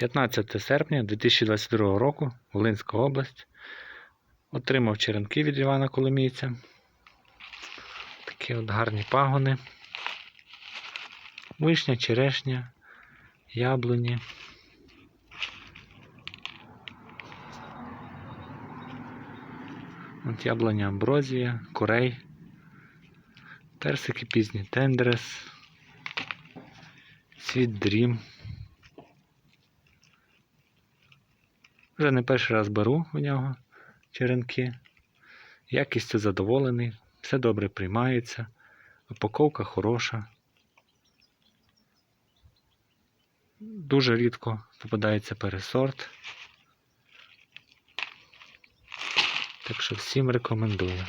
15 серпня 2022 року, Волинська область. Отримав черенки від Івана Коломійця. Такі от гарні пагони. Вишня, черешня, яблуні. От яблуня амброзія, курей, персики пізні тендрес, світ дрім. Вже не перший раз беру у нього черенки. Якістю задоволений, все добре приймається, упаковка хороша. Дуже рідко попадається пересорт. Так що всім рекомендую.